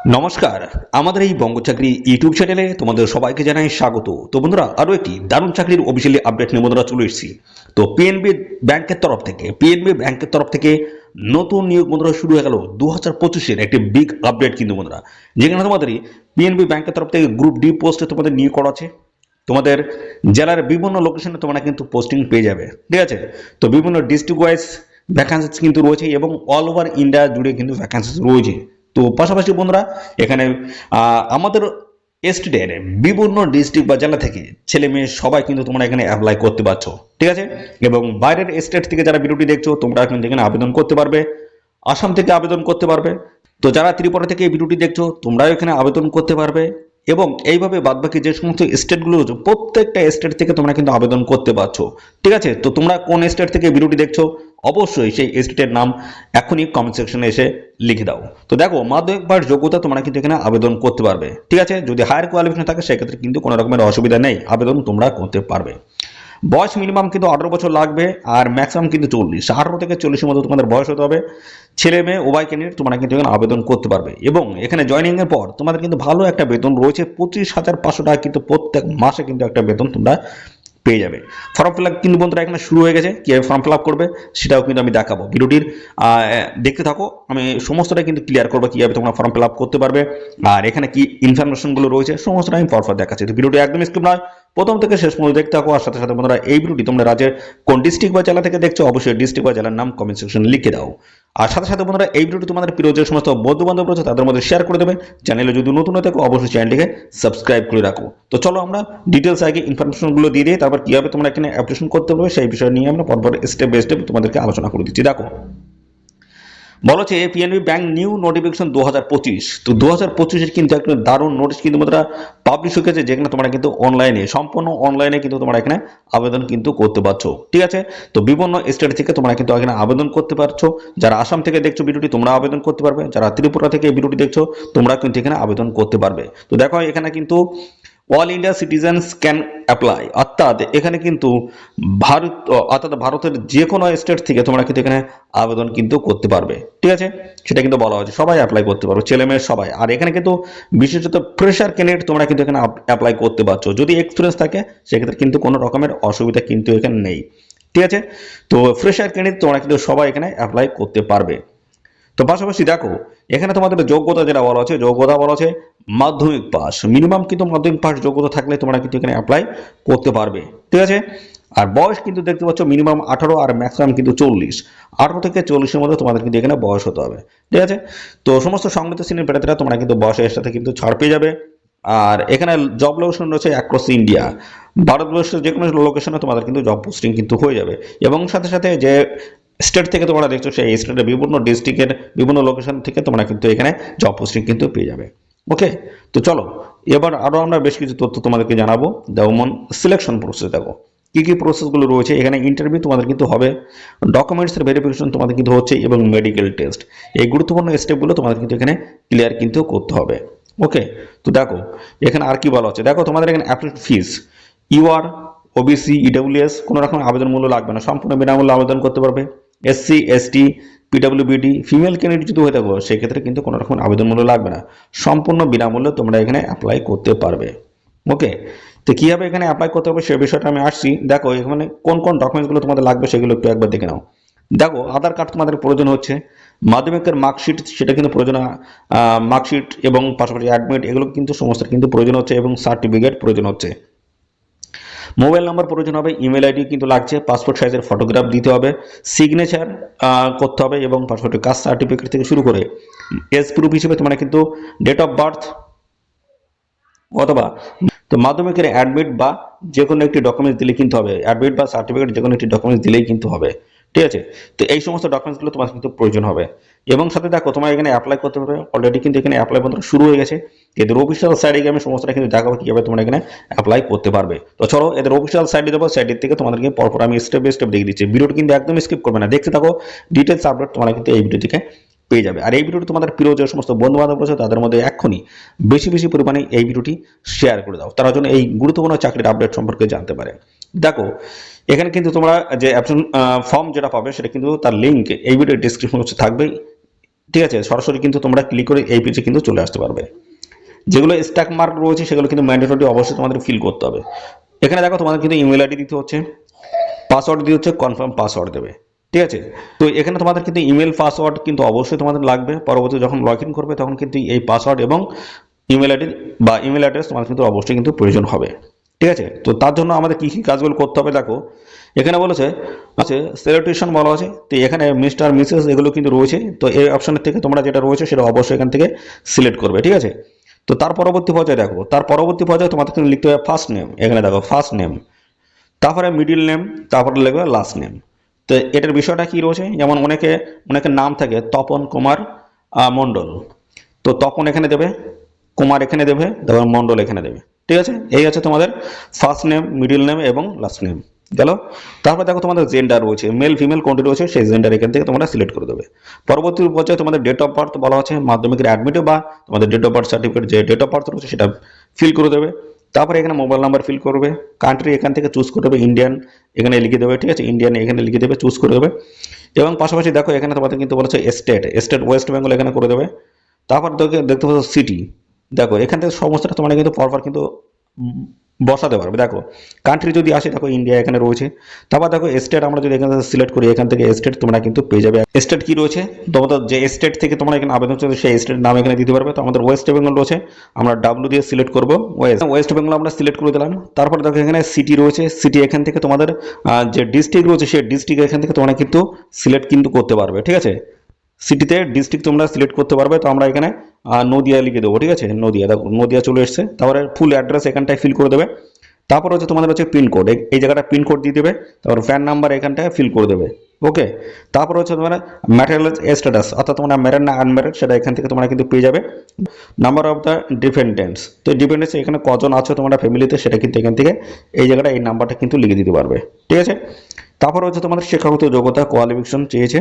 নমস্কার, আমাদের এই বঙ্গচাকরি ইউটিউব চ্যানেলে তোমাদের সবাইকে জানাই স্বাগত। তো বন্ধুরা, আরও একটি দারুণ চাকরির অফিসিয়ালি আপডেট নিয়ে বন্ধুরা চলে এসেছি। তো পিএনবি ব্যাংকের তরফ থেকে পিএনবি ব্যাংকের তরফ থেকে নতুন নিয়োগ বন্ধুরা শুরু হয়ে গেল দু হাজার পঁচিশের একটি বিগ আপডেট কিন্তু বন্ধুরা। যেখানে তোমাদের পিএনবি ব্যাংকের তরফ থেকে গ্রুপ ডি পোস্টে তোমাদের নিয়োগ করা আছে। তোমাদের জেলার বিভিন্ন লোকেশনে তোমরা কিন্তু পোস্টিং পেয়ে যাবে। ঠিক আছে? তো বিভিন্ন ডিস্ট্রিক্ট ওয়াইজ ভ্যাকান্সিস কিন্তু রয়েছে এবং অল ওভার ইন্ডিয়া জুড়ে কিন্তু ভ্যাকান্সিস রয়েছে। তো পাশাপাশি বন্ধুরা, এখানে আমাদের স্টেটের বিভিন্ন ডিস্ট্রিক্ট বা জেলা থেকে ছেলে মেয়ে সবাই কিন্তু তোমরা এখানে অ্যাপ্লাই করতে পারছ, ঠিক আছে? এবং বাইরের স্টেট থেকে যারা ভিডিওটি দেখছ, তোমরা কিন্তু এখানে আবেদন করতে পারবে, আসাম থেকে আবেদন করতে পারবে। তো যারা ত্রিপুরা থেকে এই ভিডিওটি দেখছ, তোমরাও এখানে আবেদন করতে পারবে এবং এইভাবে বাদবাকি যে সমস্ত স্টেটগুলো প্রত্যেকটা স্টেট থেকে তোমরা কিন্তু আবেদন করতে পারছ, ঠিক আছে? তো তোমরা কোন স্টেট থেকে ভিডিওটি দেখছ অবশ্যই সেই স্টেটের নাম এখনই কমেন্ট সেকশনে এসে লিখে দাও। তো দেখো, মাধ্যমিক পাঠ যোগ্যতা তোমরা কিন্তু এখানে আবেদন করতে পারবে। ঠিক আছে? যদি হায়ার কোয়ালিফিকেশন থাকে, সেক্ষেত্রে কিন্তু কোনো রকমের অসুবিধা নেই। আবেদন তোমরা করতে পারবে। বয়স মিনিমাম কিন্তু আঠারো বছর লাগবে আর ম্যাক্সিমাম কিন্তু চল্লিশ। আঠারো থেকে চল্লিশের মধ্যে তোমাদের বয়স হতে হবে। ছেলে মেয়ে উভয়কে নিয়ে তোমরা কিন্তু এখানে আবেদন করতে পারবে। এবং এখানে জয়নিং এর পর তোমাদের কিন্তু ভালো একটা বেতন রয়েছে। পঁচিশ হাজার পাঁচশো টাকা কিন্তু প্রত্যেক মাসে কিন্তু একটা বেতন তোমরা পেয়ে যাবে। ফর্ম ফিল আপ কিন্তু বন্ধুরা এখানে শুরু হয়ে গেছে, কীভাবে ফর্ম ফিল আপ করবে সেটাও কিন্তু আমি দেখাবো ভিডিওটির। দেখতে থাকো, আমি সমস্তটা কিন্তু ক্লিয়ার করব কীভাবে তোমরা ফর্ম ফিল আপ করতে পারবে, আর এখানে কি ইনফরমেশনগুলো রয়েছে সমস্তটা আমি পরপর দেখাচ্ছি। তো ভিডিওটি একদম স্কিপ নয় প্রথম থেকে শেষ পর্যন্ত দেখতে থাকো। আর সাথে সাথে বন্ধুরা, এই ভিডিওটি তোমরা রাজ্যের কোন ডিস্ট্রিক্ট বা জেলা থেকে দেখছ, অবশ্যই ডিস্ট্রিক্ট বা জেলার নাম কমেন্ট সেকশনে লিখে দাও। আর সাথে সাথে বন্ধুরা, এই ভিডিওটি তোমাদের প্রিয় যে সমস্ত বন্ধু বান্ধব রয়েছে, তাদের মধ্যে শেয়ার করে দেবে। চ্যানেলে যদি নতুন হয়ে থাকো, অবশ্যই চ্যানেলটিকে সাবস্ক্রাইব করে রাখো। তো চলো আমরা ডিটেলস আগে ইনফরমেশনগুলো দিয়ে দিই, তারপর কীভাবে তোমরা এখানে অ্যাপ্লিকেশন করতে পারবে, সেই বিষয় নিয়ে আমরা পরপর স্টেপ বাই স্টেপ তোমাদেরকে আলোচনা করে দিচ্ছি। দেখো বলা হচ্ছে পিএনবি ব্যাংক নিউ নোটিফিকেশন দু হাজার পঁচিশ। তো দু হাজার পঁচিশের কিন্তু একটা দারুণ নোটিশ কিন্তু তোমরা পাবলিশ হয়ে গেছে যেখানে তোমরা কিন্তু অনলাইনে সম্পূর্ণ অনলাইনে কিন্তু তোমরা এখানে আবেদন কিন্তু করতে পারছ। ঠিক আছে? তো বিভিন্ন স্টেট থেকে তোমরা কিন্তু এখানে আবেদন করতে পারছ। যারা আসাম থেকে দেখছ ভিডিওটি, তোমরা আবেদন করতে পারবে। যারা ত্রিপুরা থেকে ভিডিওটি দেখছ, তোমরা কিন্তু এখানে আবেদন করতে পারবে। তো দেখো, এখানে কিন্তু all India citizens can apply অর্থাৎ এখানে কিন্তু ভারত, অর্থাৎ ভারতের যে কোনো স্টেট থেকে তোমরা কিন্তু এখানে আবেদন কিন্তু করতে পারবে। ঠিক আছে? সেটা কিন্তু বলা হয়েছে। সবাই অ্যাপ্লাই করতে পারবে। ছেলে মেয়ে সবাই। আর এখানে কিন্তু বিশেষত ফ্রেশার ক্যান্ডিডেট তোমরা কিন্তু এখানে অ্যাপ্লাই করতে পারছ। যদি এক্সপিরিয়েন্স থাকে, সেক্ষেত্রে কিন্তু কোনো রকমের অসুবিধা কিন্তু এখানে নেই। ঠিক আছে? তো ফ্রেশার ক্যান্ডিডেট তোমরা কিন্তু সবাই এখানে অ্যাপ্লাই করতে পারবে। তো পাশাপাশি দেখো, এখানে তোমাদের যোগ্যতা যেটা বলা আছে যোগ্যতা বলা আছে মাধ্যমিক পাস মিনিমাম কিন্তু মাধ্যমিক পাস যোগ্যতা থাকলে তোমরা কিন্তু এখানে অ্যাপ্লাই করতে পারবে। ঠিক আছে? আর বয়স কিন্তু দেখতে পাচ্ছ মিনিমাম আঠারো আর ম্যাক্সিমাম কিন্তু চল্লিশ। আঠারো থেকে চল্লিশের মধ্যে তোমাদের কিন্তু এখানে বয়স হতে হবে। ঠিক আছে? তো সমস্ত সংগীত শ্রেণির প্রার্থীরা তোমরা কিন্তু বয়সের সাথে কিন্তু ছাড় পেয়ে যাবে। আর এখানে জব লোকেশন রয়েছে অ্যাক্রস ইন্ডিয়া ভারতবর্ষের যে কোনো লোকেশনে তোমাদের কিন্তু জব পোস্টিং কিন্তু হয়ে যাবে। এবং সাথে সাথে যে স্টেট থেকে তোমরা দেখছ, সেই স্টেটের বিভিন্ন ডিস্ট্রিক্টের বিভিন্ন লোকেশন থেকে তোমরা কিন্তু এখানে জব পোস্টিং কিন্তু পেয়ে যাবে। ওকে তো চলো, এবার আরও আমরা বেশ কিছু তথ্য তোমাদেরকে জানাব। যেমন সিলেকশন প্রসেস দেখো। কী কী প্রসেসগুলো রয়েছে? এখানে ইন্টারভিউ তোমাদের কিন্তু হবে ডকুমেন্টসের ভেরিফিকেশন তোমাদের কিন্তু হচ্ছে, এবং মেডিকেল টেস্ট এই গুরুত্বপূর্ণ স্টেপগুলো তোমাদের কিন্তু এখানে ক্লিয়ার কিন্তু করতে হবে। ওকে তো দেখো, এখানে আর কি বলা হচ্ছে? দেখো, তোমাদের এখানে application fees UR OBC EWS কোনো রকম আবেদন মূল্য লাগবে না। সম্পূর্ণ বিনামূল্যে আবেদন করতে পারবে। SC ST PWBD female candidate যদি হয়ে থাকো, সেক্ষেত্রে কিন্তু কোনো রকম আবেদন লাগবে না। সম্পূর্ণ বিনামূল্যে তোমরা এখানে অ্যাপ্লাই করতে পারবে। ওকে তো কীভাবে এখানে অ্যাপ্লাই করতে হবে সে বিষয়টা আমি আসছি। দেখো, এখানে কোন কোন ডকুমেন্টসগুলো তোমাদের লাগবে সেগুলো একটু একবার দেখে নাও। দেখো আধার কার্ড তোমাদের প্রয়োজন হচ্ছে। মাধ্যমিকের মার্কশিট সেটা কিন্তু প্রয়োজন মার্কশিট এবং পাশাপাশি অ্যাডমিট এগুলো কিন্তু সমস্ত কিন্তু প্রয়োজন হচ্ছে এবং সার্টিফিকেট প্রয়োজন হচ্ছে। মোবাইল নাম্বার প্রয়োজন হবে, ইমেল আইডি কিন্তু লাগছে, পাসপোর্ট সাইজের ফটোগ্রাফ দিতে হবে সিগনেচার করতে হবে এবং পাসপোর্টের কাস্ট সার্টিফিকেট থেকে শুরু করে, এজ প্রুফ হিসেবে তোমরা কিন্তু ডেট অফ বার্থ অথবা তো মাধ্যমিকের অ্যাডমিট বা যে কোনো একটি ডকুমেন্টস দিলে কিন্তু হবে অ্যাডমিট বা সার্টিফিকেট যে কোনো একটি ডকুমেন্টস দিলেই কিন্তু হবে। ঠিক আছে? তো এই সমস্ত ডকুমেন্টসগুলো তোমার কিন্তু প্রয়োজন হবে। এবং সাথে দেখো, তোমার এখানে অ্যাপ্লাই করতে হবে। অলরেডি কিন্তু এখানে অ্যাপ্লাই বন্ধ শুরু হয়ে গেছে। এদের অফিসিয়াল সাইডে গিয়ে আমি সমস্তটা কিন্তু দেখাবো কীভাবে তোমরা এখানে অ্যাপ্লাই করতে পারবে। তো চলো, এদের অফিসিয়াল সাইডে দেবো সাইডের থেকে তোমাদেরকে পরপর আমি স্টেপ বাই স্টেপ দেখিয়ে দিচ্ছি। ভিডিওটি কিন্তু একদম স্কিপ করবে না। দেখতে থাকো ডিটেলস আপডেট তোমরা কিন্তু এই ভিডিও থেকে পেয়ে যাবে। আর এই ভিডিওটি তোমাদের প্রিয় যে সমস্ত বন্ধু বান্ধব রয়েছে, তাদের মধ্যে এখনই বেশি বেশি পরিমাণে এই ভিডিওটি শেয়ার করে দাও। তারা জন্য এই গুরুত্বপূর্ণ চাকরির আপডেট সম্পর্কে জানতে পারে। দেখো এখানে কিন্তু তোমরা যে অ্যাপশন ফর্ম যেটা পাবে সেটা কিন্তু তার লিঙ্ক এই ভিডিওর ডিসক্রিপশন হচ্ছে থাকবেই ঠিক আছে? সরাসরি কিন্তু তোমরা ক্লিক করে এই পেজে কিন্তু চলে আসতে পারবে। যেগুলো স্ট্যাক মার্ক রয়েছে সেগুলো কিন্তু ম্যান্ডেটরি অবশ্যই তোমাদের ফিল করতে হবে। এখানে দেখো তোমাদের কিন্তু ইমেল আইডি দিতে হচ্ছে পাসওয়ার্ড দিতে হচ্ছে কনফার্ম পাসওয়ার্ড দেবে। ঠিক আছে? তো এখানে তোমাদের কিন্তু ইমেল পাসওয়ার্ড কিন্তু অবশ্যই তোমাদের লাগবে। পরবর্তী যখন লগ ইন করবে তখন কিন্তু এই পাসওয়ার্ড এবং ইমেল আইডি বা ইমেল অ্যাড্রেস তোমাদের কিন্তু অবশ্যই কিন্তু প্রয়োজন হবে। ঠিক আছে? তো তার জন্য আমাদের কী কী কাজগুলো করতে হবে দেখো। এখানে বলেছে, আছে সেলিব্রেশন বলা আছে। তো এখানে মিস্টার মিসেস এগুলো কিন্তু রয়েছে। তো এই অপশনের থেকে তোমরা যেটা রয়েছে সেটা অবশ্যই এখান থেকে সিলেক্ট করবে, ঠিক আছে? তো তার পরবর্তী পর্যায়ে দেখো, তার পরবর্তী পর্যায়ে তোমাদের কিন্তু লিখতে হবে ফার্স্ট নেম এখানে দেখো ফার্স্ট নেম তারপরে মিডিল নেম তারপরে লিখবে লাস্ট নেম তো এটার বিষয়টা কি রয়েছে? যেমন অনেকে, অনেকের নাম থাকে তপন কুমার মণ্ডল। তো তপন এখানে দেবে, কুমার এখানে দেবে, তারপর মণ্ডল এখানে দেবে। ঠিক আছে? এই আছে তোমাদের ফার্স্ট নেম মিডিল নেম এবং লাস্ট নেম গেল? তারপর দেখো তোমাদের জেন্ডার রয়েছে। মেল ফিমেল কোনটি রয়েছে, সেই জেন্ডার এখান থেকে তোমরা সিলেক্ট করে দেবে। পরবর্তী পর্যায়ে তোমাদের ডেট অফ বার্থ বলা আছে মাধ্যমিকের অ্যাডমিটে বা তোমাদের ডেট অফ বার্থ সার্টিফিকেট যে ডেট অফ বার্থ রয়েছে সেটা ফিল করে দেবে। তারপরে এখানে মোবাইল নাম্বার ফিল করবে। কান্ট্রি এখান থেকে চুজ করে দেবে ইন্ডিয়ান এখানে লিখে দেবে, ঠিক আছে? ইন্ডিয়ান এখানে লিখে দেবে চুজ করে দেবে। এবং পাশাপাশি দেখো এখানে তোমাদের কিন্তু বলেছে স্টেট স্টেট ওয়েস্ট বেঙ্গল এখানে করে দেবে। তারপর দেখে, দেখতে পাচ্ছ সিটি দেখো, এখান থেকে সমস্যাটা তোমরা কিন্তু পরপর কিন্তু বসাতে পারবে। দেখো কান্ট্রি যদি আসে, দেখো ইন্ডিয়া এখানে রয়েছে। তারপর দেখো স্টেট আমরা যদি এখান থেকে সিলেক্ট করি, এখান থেকে স্টেট তোমরা কিন্তু পেয়ে যাবে। স্টেট কি রয়েছে? তোমাদের যে স্টেট থেকে তোমরা এখানে আবেদন করছ, সেই স্টেট নাম এখানে দিতে পারবে। তো আমাদের ওয়েস্ট বেঙ্গল রয়েছে, আমরা ডাব্লু দিয়ে সিলেক্ট করব। ওয়েস্ট ওয়েস্ট বেঙ্গল আমরা সিলেক্ট করে দিলাম। তারপর দেখো এখানে সিটি রয়েছে। সিটি এখান থেকে তোমাদের যে ডিস্ট্রিক্ট রয়েছে, সেই ডিস্ট্রিক্ট এখান থেকে তোমরা কিন্তু সিলেক্ট কিন্তু করতে পারবে, ঠিক আছে? সিটিতে ডিস্ট্রিক্ট তোমরা সিলেক্ট করতে পারবে, তো আমরা এখানে নদিয়া লিখে দেবো, ঠিক আছে? নদিয়া, দেখো, নদিয়া চলে এসছে। তারপরে ফুল অ্যাড্রেস এখানটায় ফিল করে দেবে। তারপর হচ্ছে তোমাদের হচ্ছে পিনকোড এই জায়গাটা পিনকোড দিয়ে দেবে। তারপর ফ্যান নাম্বার এখানটায় ফিল করে দেবে। ওকে তারপর হচ্ছে তোমার ম্যাটেরিয়াল স্ট্যাটাস অর্থাৎ তোমরা ম্যারেড না আনম্যারেড সেটা এখান থেকে তোমরা কিন্তু পেয়ে যাবে। নাম্বার অফ দ্য ডিপেন্ডেন্টস তো ডিপেন্ডেন্স এখানে কজন আছো তোমরা ফ্যামিলিতে সেটা কিন্তু এখান থেকে এই জায়গাটা, এই নাম্বারটা কিন্তু লিখে দিতে পারবে। ঠিক আছে? তারপর হচ্ছে তোমাদের শিক্ষাগত যোগ্যতা কোয়ালিফিকেশন চেয়েছে।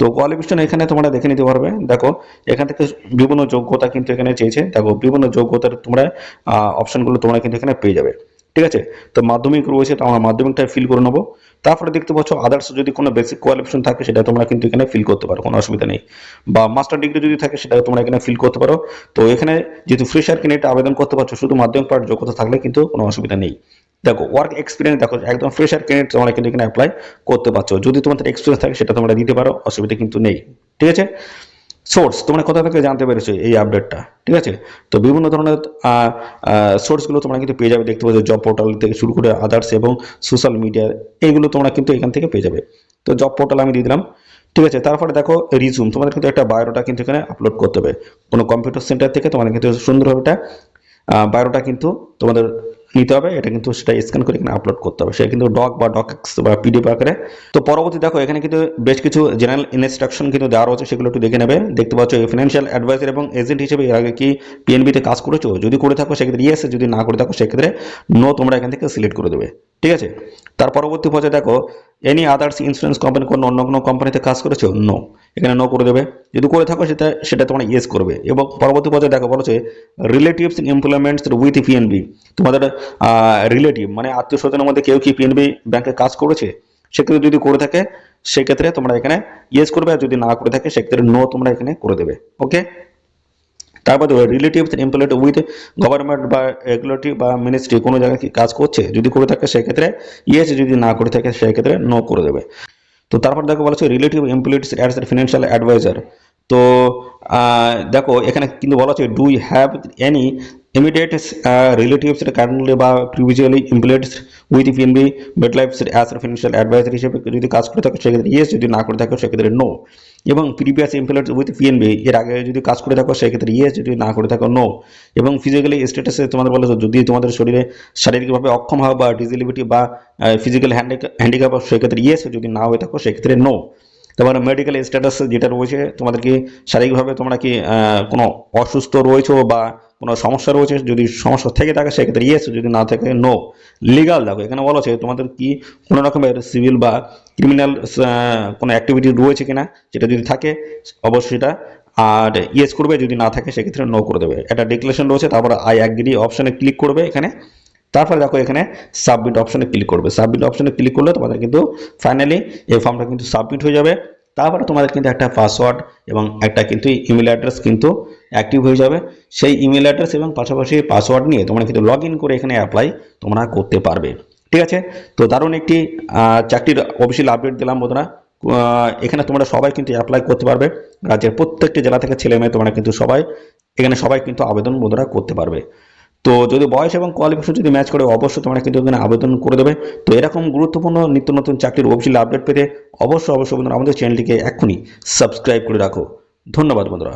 তো কোয়ালিফিকেশন এখানে তোমরা দেখে নিতে পারবে। দেখো, এখান থেকে বিভিন্ন যোগ্যতা কিন্তু এখানে চেয়েছে। দেখো, বিভিন্ন যোগ্যতার তোমরা অপশনগুলো তোমরা কিন্তু এখানে পেয়ে যাবে। ঠিক আছে? তো মাধ্যমিক রয়েছে, তো আমরা মাধ্যমিকটা ফিল করে নেব। তারপরে দেখতে পাচ্ছ আদার্স যদি কোনো বেসিক কোয়ালিফিকেশন থাকে, সেটা তোমরা কিন্তু এখানে ফিল করতে পারো, কোনো অসুবিধা নেই। বা মাস্টার ডিগ্রি যদি থাকে সেটা তোমরা এখানে ফিল করতে পারো। তো এখানে যেহেতু ফ্রেশার ক্যান্ডিডেট আবেদন করতে পারছ, শুধু মাধ্যমিক পাঠ যোগ্যতা থাকলে কিন্তু কোনো অসুবিধা নেই। দেখো ওয়ার্ক এক্সপিরিয়েন্স দেখো, একদম ফ্রেশার ক্যান্ডিডেট তোমরা কিন্তু এখানে অ্যাপ্লাই করতে পারছ। যদি তোমাদের এক্সপিরিয়েন্স থাকে, সেটা তোমরা দিতে পারো, অসুবিধা কিন্তু নেই। ঠিক আছে? সোর্স তোমরা কোথা থেকে জানতে পেরেছ এই আপডেটটা ঠিক আছে? তো বিভিন্ন ধরনের সোর্সগুলো তোমরা কিন্তু পেয়ে যাবে। দেখতে পাচ্ছ জব পোর্টাল থেকে শুরু করে আদার্স এবং সোশ্যাল মিডিয়া এইগুলো তোমরা কিন্তু এখান থেকে পেয়ে যাবে। তো জব পোর্টাল আমি দিয়ে দিলাম। ঠিক আছে? তারপরে দেখো রিজুম তোমাদের কিন্তু একটা বায়োডাটা কিন্তু এখানে আপলোড করতে হবে। কোনো কম্পিউটার সেন্টার থেকে তোমাদের কিন্তু সুন্দরভাবে এটা বায়োডাটা কিন্তু তোমাদের নিতে হবে, এটা কিন্তু সেটা স্ক্যান করে এখানে আপলোড করতে হবে। সেটা কিন্তু ডক বা ডক বা পিডিএফ আকারে। তো পরবর্তী দেখো, এখানে কিন্তু বেশ কিছু জেনারেল ইনস্ট্রাকশন কিন্তু দেওয়া রয়েছে, সেগুলো একটু দেখে নেবে। দেখতে পাচ্ছ ফিনান্সিয়াল অ্যাডভাইজার এবং এজেন্ট হিসেবে এর আগে কি পিএনবিতে কাজ করেছ? যদি করে থাকো, সেক্ষেত্রে ইয়েস যদি না করে থাকো, সেক্ষেত্রে নো তোমরা এখান থেকে সিলেক্ট করে দেবে। ঠিক আছে? তার পরবর্তী পর্যায়ে দেখো এনি আদার্স ইন্স্যুরেন্স কোম্পানি কোনো অন্য কোনো কোম্পানিতে কাজ করেছ? নো এখানে নো করে দেবে। যদি করে থাকো সেটা সেটা তোমরা ইয়েস করবে। এবং পরবর্তী পর্যায়ে দেখো বলেছে relatives in employments with PNB তোমাদের রিলেটিভ মানে আত্মীয় স্বজনের মধ্যে কেউ কি পিএনবি ব্যাংকে কাজ করেছে? সেক্ষেত্রে যদি করে থাকে, সেক্ষেত্রে তোমরা এখানে ইয়েস করবে। আর যদি না করে থাকে, সেক্ষেত্রে নো তোমরা এখানে করে দেবে। ওকে তারপর রিলেটিভ এমপ্লয়েড উইথ গভর্নমেন্ট বা রেগুলেটরি বা মিনিস্ট্রি কোনো জায়গায় কি কাজ করছে? যদি করে থাকে সেক্ষেত্রে ইয়েস যদি না করে থাকে সেক্ষেত্রে নো করে দেবে। তো তারপর দেখো বলেছে relative employeds as financial adviser তো দেখো, এখানে কিন্তু বলা হচ্ছে do have any immediate relatives currently বা previously employeds with PNB MetLife as financial adviser হিসেবে যদি কাজ করে থাকো, সেক্ষেত্রে ইয়েস যদি না করে থাকো, সেক্ষেত্রে নো এবং প্রিভিয়াস এমপ্লয়েড উইথ পিএনবি এর আগে যদি কাজ করে থাকো, সেক্ষেত্রে ইয়েস যদি না করে থাকো নো এবং ফিজিক্যালি স্ট্যাটাসে তোমাদের বলে যদি তোমাদের শরীরে শারীরিকভাবে অক্ষম হও বা ডিসেবিলিটি বা ফিজিক্যাল হ্যান্ডিক্যাপ সেক্ষেত্রে ইয়েস যদি না হয়ে থাকো, সেক্ষেত্রে নো তোমার মেডিকেল স্ট্যাটাস যেটা রয়েছে তোমাদের কি শারীরিকভাবে তোমরা কি কোনো অসুস্থ রয়েছো বা কোনো সমস্যা রয়েছে? যদি সমস্যা থেকে থাকে, সেক্ষেত্রে ইয়েস যদি না থাকে নো লিগাল দেখো, এখানে বলা আছে তোমাদের কি কোনো রকমের সিভিল বা ক্রিমিনাল কোনো অ্যাক্টিভিটি রয়েছে কিনা যেটা যদি থাকে, অবশ্যই সেটা। আর ইয়েস করবে, যদি না থাকে, সেক্ষেত্রে নো করে দেবে। একটা ডিক্লারেশন রয়েছে, তারপর আই অ্যাগ্রি অপশানে ক্লিক করবে এখানে। তারপরে দেখো এখানে সাবমিট অপশনে ক্লিক করবে। সাবমিট অপশনে ক্লিক করলে তোমাদের কিন্তু ফাইনালি এই ফর্মটা কিন্তু সাবমিট হয়ে যাবে। তারপরে তোমাদের কিন্তু একটা পাসওয়ার্ড এবং একটা কিন্তু ইমেল অ্যাড্রেস কিন্তু অ্যাক্টিভ হয়ে যাবে। সেই ইমেল অ্যাড্রেস এবং পাশাপাশি পাসওয়ার্ড নিয়ে তোমরা কিন্তু লগ করে এখানে অ্যাপ্লাই তোমরা করতে পারবে। ঠিক আছে? তো দারুণ একটি চাকরির অফিসিয়াল আপডেট দিলাম বন্ধুরা। এখানে তোমরা সবাই কিন্তু অ্যাপ্লাই করতে পারবে। রাজ্যের প্রত্যেকটি জেলা থেকে ছেলে মেয়ে তোমরা কিন্তু সবাই, এখানে সবাই কিন্তু আবেদন বন্ধুরা করতে পারবে। তো যদি বয়স এবং কোয়ালিফিকেশন যদি ম্যাচ করে, অবশ্যই তোমরা কিন্তু আবেদন করে দেবে। তো এরকম গুরুত্বপূর্ণ নিত্য নতুন চাকরির অফিসিয়াল আপডেট পেতে অবশ্যই অবশ্যই বন্ধুরা আমাদের চ্যানেলটিকে এখনই সাবস্ক্রাইব করে রাখো। ধন্যবাদ বন্ধুরা।